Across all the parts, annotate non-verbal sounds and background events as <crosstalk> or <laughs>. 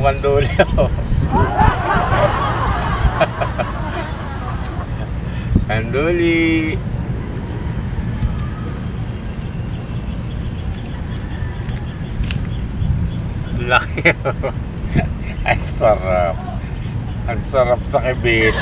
Kanduli. oh. Kanduli! Laki. <laughs> Ang sarap. Ang sarap sa kibit.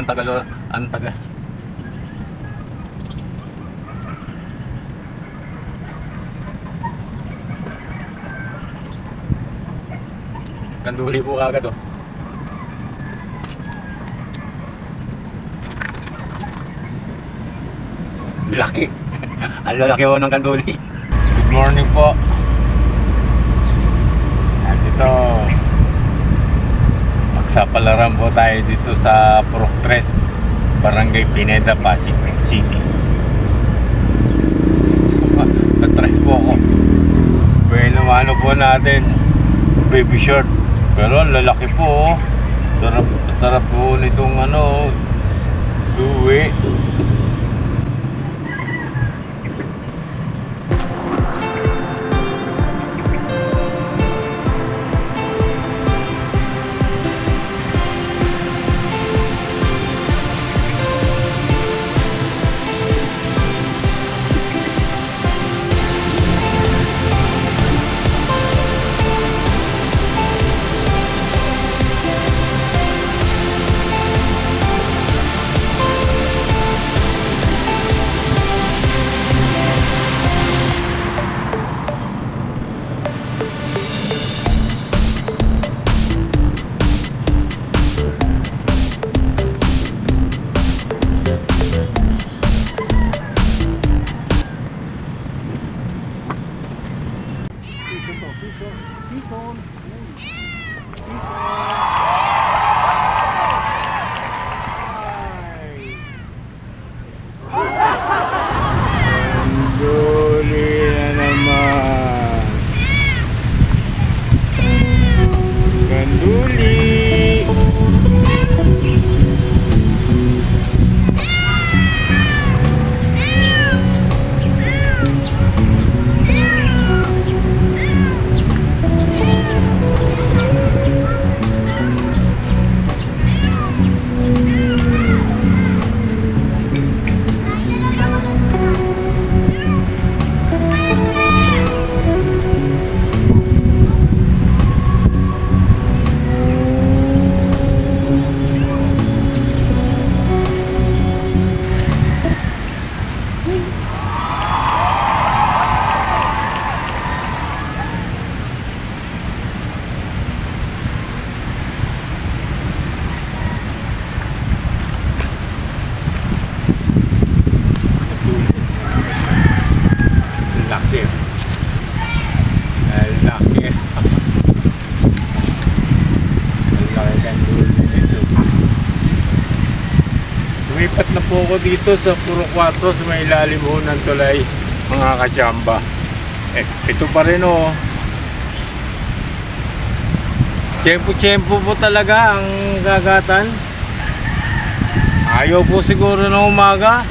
Ang tagal, ang tagal. Kanduli po kagad oh. Laki. <laughs> ang lalaki po ng kanduli. Good morning po. At ito, magsapalaran po tayo dito sa 3, Barangay Pineda, Pasig City. Na-try po ako. Bueno, ano po natin, baby short. Pero lalaki po, oh. sarap, sarap po nitong ano, luwi. Ako dito sa Puro 4 sa may ilalim ho ng tulay mga kachamba. Eh, ito pa rin oh. Tiyempo-tiyempo po talaga ang gagatan. Ayaw po siguro ng umaga.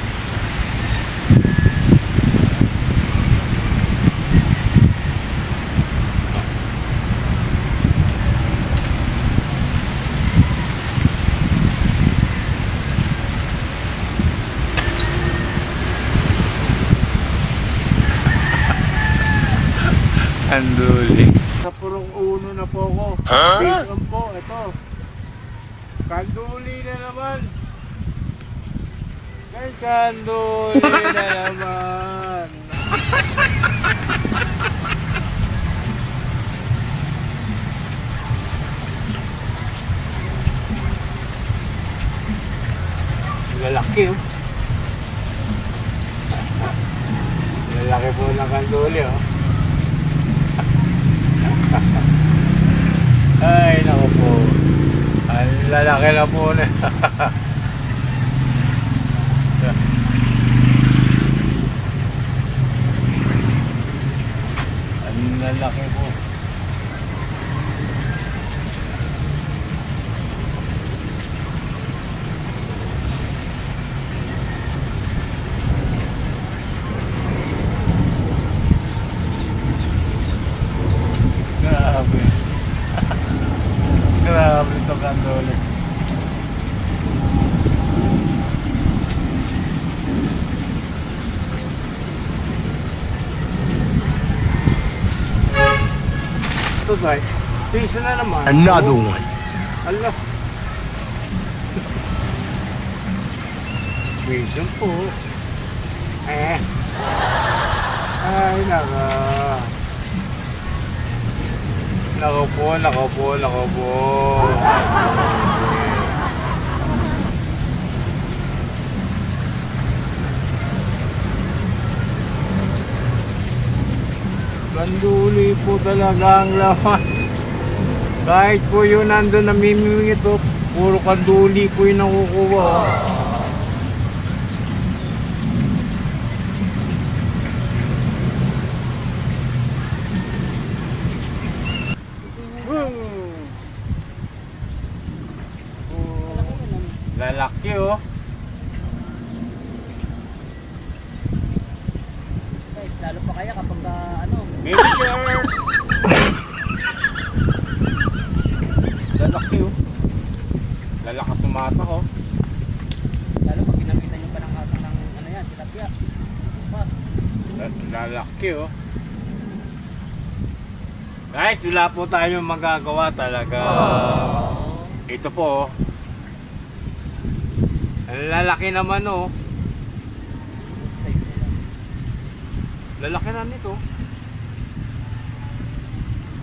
Anduli. Napurong uno na po ako. Ha? Huh? po, ito. Kanduli na naman. Ay, kanduli na <laughs> naman. Lalaki oh. Lalaki po ng kanduli oh. Ay, naku po. Ang lalaki na po na. <laughs> Ang lalaki po. Guys, piso na naman. Another Oh, one. Ala. Piso po. Eh. Ay, naka. Nako po, nako po, nako po. Banduli po talaga ang laman. Kahit po yun nandun namimingit po, puro kanduli po yung nakukuha. Boom! Oh, lalaki oh. Size, lalo pa kaya kapag ah, ano, Baby shark! lalaki oh. Lalakas sumata oh. lalo pag ginamitan nyo pa ng asang ng ano yan, tilapia. Pa, La- Lalaki oh. Guys, wala po tayong magagawa talaga. Ito po oh. Ang lalaki naman oh. Lalaki na nito.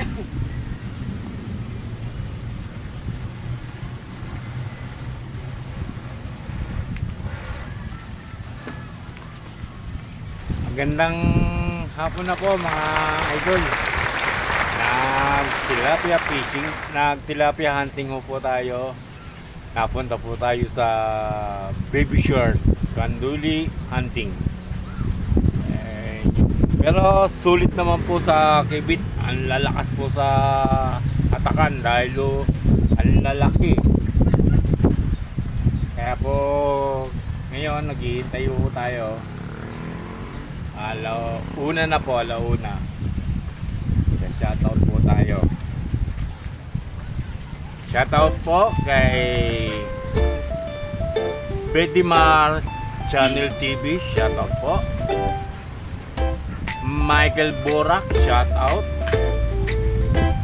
<coughs> Magandang hapon na po mga idol. Nag tilapia fishing, nag tilapia hunting ho po tayo. Napunta po tayo sa Baby Shore, Kanduli Hunting. Eh, pero sulit naman po sa kibit. Ang lalakas po sa atakan dahil ang lalaki. Kaya po ngayon naghihintay po tayo. Alaw, una na po, alauna. Shoutout po tayo. Shoutout po kay Betty Mar Channel TV, shoutout po. Michael Borak, shoutout.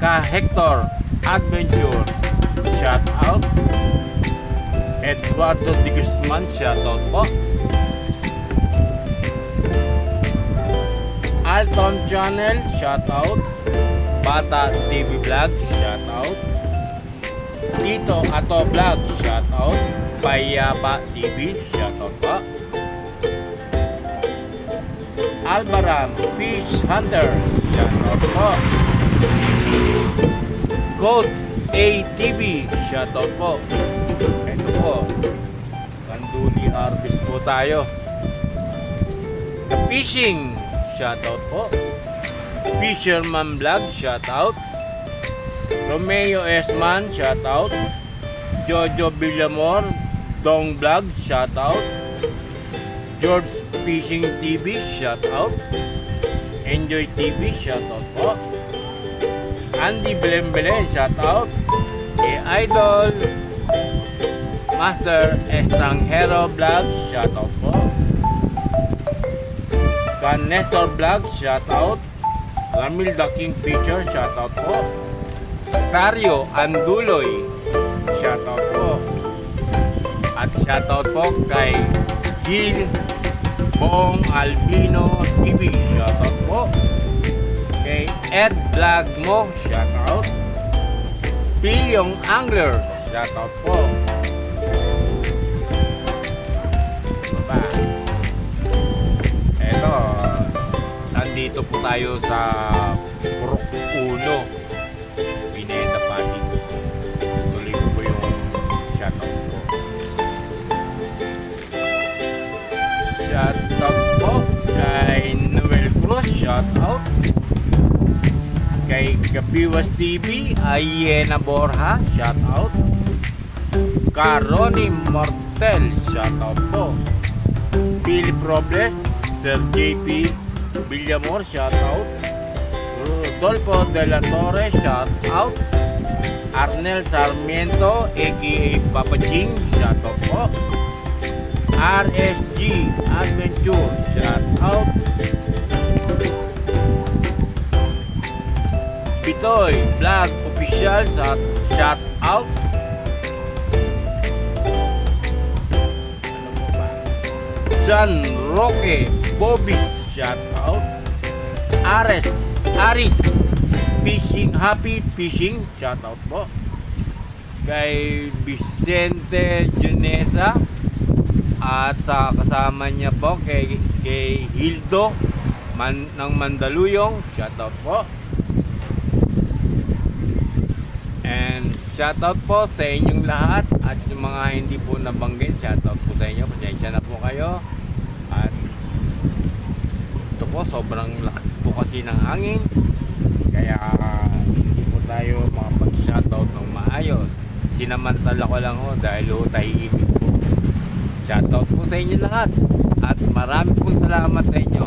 Ka Hector Adventure, shoutout. Eduardo Di Guzman, shoutout po. Alton Channel, shoutout. Bata TV Vlog, shoutout. Tito Ato Vlog, shoutout. Payapa TV, shoutout po. Albaram Fish Hunter, shoutout po. Coach ATV, shoutout po. Ito po, Kanduli Harvest po tayo. The Fishing, shoutout po. Fisherman Vlog, shoutout. Romeo Esman, shoutout. Jojo Villamor, Dong Vlog, shoutout. George Fishing TV, shoutout. Enjoy TV, shoutout po. Andy Belen Belen, shoutout. E Idol, Master Estranghero Vlog, shoutout. Kan Nestor Vlog, shoutout. Ramil the King Picture, shoutout po. Tario Anduloy, shoutout po. At shoutout po kay Gil Bong Albino TV, shoutout po. Kay Ed Vlog mo, shoutout. Pilyong Angler, shoutout po. Nandito po tayo sa Purok Uno. Pineda Pati. Tuloy ko po yung shoutout ko. Shoutout po kay Noel Cruz. Shoutout. Kay Kapiwas TV. Ayena Borja. Shoutout. Caroni Mortel. Shoutout po. Philip Robles, Sir JP Villamor, shout out. Rodolfo De La Torre, shout out. Arnel Sarmiento, aka Papa Ching, shout out po. RSG Adventure, shout out. Pitoy Vlog Official, shout, out. John Roque Bobby shout out. Ares. Aris. Fishing. Happy Fishing. Shout out po. Kay Vicente Junesa at sa kasama niya po kay, kay Hildo man, ng Mandaluyong. Shout out po. And shout out po sa inyong lahat. At yung mga hindi po nabanggit shout out po sa inyo. Pasensya na po kayo po sobrang lakas po kasi ng hangin. Kaya hindi po tayo makapag shoutout ng maayos. Sinamantala ko lang ho dahil ho tahimik po. Shoutout po sa inyo lahat. At marami pong salamat sa inyo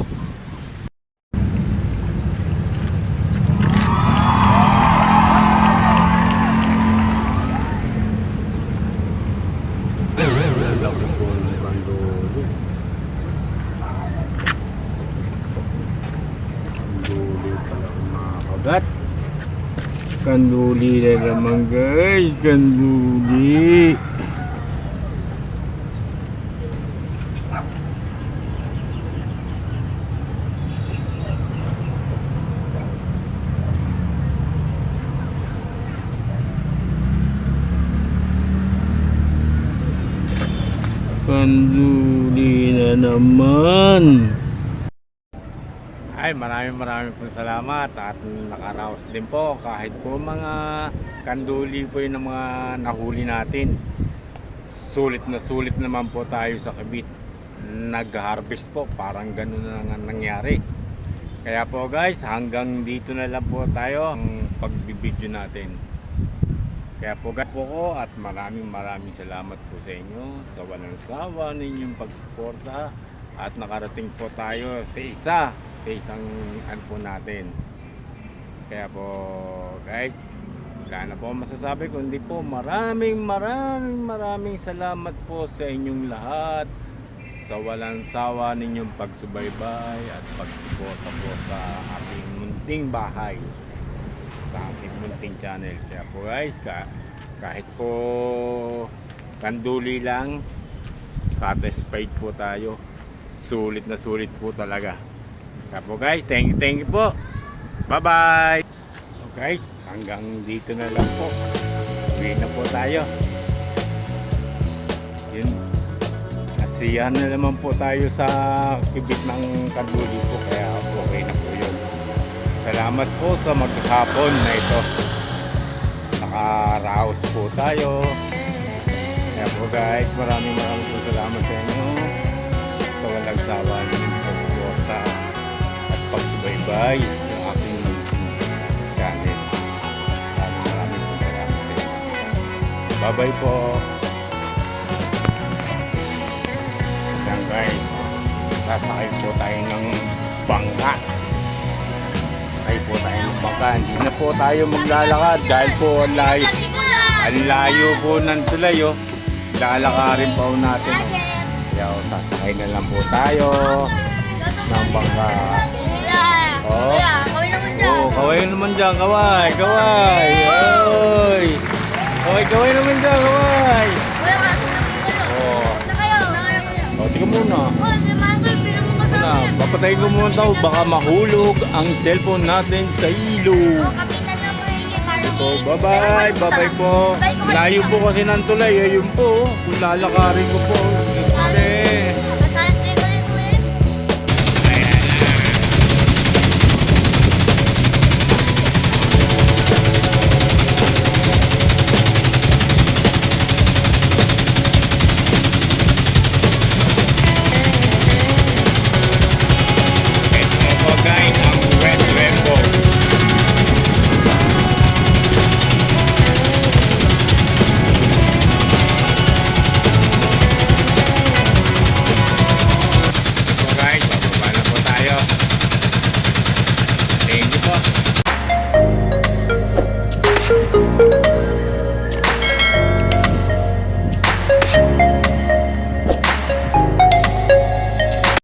Kanduli na naman guys. Kanduli. Kanduli na naman. Ay, maraming maraming po salamat at nakaraos din po kahit po mga kanduli po yung mga nahuli natin. Sulit na sulit naman po tayo sa kabit. Nag-harvest po, parang ganun na nga nangyari. Kaya po guys, hanggang dito na lang po tayo ang pagbibideo natin. Kaya po guys po ko at maraming maraming salamat po sa inyo sa walang sawa ninyong pagsuporta at nakarating po tayo sa isa sa isang ano natin. Kaya po guys, wala na po masasabi kundi po maraming maraming maraming salamat po sa inyong lahat sa walang sawa ninyong pagsubaybay at pagsuporta po sa aking munting bahay sa aking munting channel. Kaya po guys, ka, kahit po kanduli lang, satisfied po tayo. Sulit na sulit po talaga. Kaya po guys, thank you, thank you po. Bye-bye! So guys, hanggang dito na lang po. Uwi na po tayo. Yun. Nasiyahan na naman po tayo sa kibit ng kanduli po. Kaya okay na po yun. Salamat po sa maghapon na ito. Nakaraos po tayo. Kaya po guys, maraming maraming po salamat sa inyo. Sa walang sawa at pagsubaybay sa aking channel. Maraming po salamat sa inyo. Bye-bye po. Yan guys, sasakay po tayo ng bangka ay po tayo ng bangka. Hindi na po tayo maglalakad dahil po ang layo, ang layo po ng tulay oh. Lalakarin po natin. Oh. Oh, sasakay na lang po tayo ng bangka. Oh. Oh, kaway naman dyan, kaway, kaway. Oy. Kaway, kaway naman dyan, kaway. Oh. Oh, tika muna. Muna, papatayin ko muna daw, baka mahulog ang cellphone natin sa ilog. So, bye-bye, bye-bye po. Layo po kasi ng tulay, ayun po. Kung lalakarin ko po.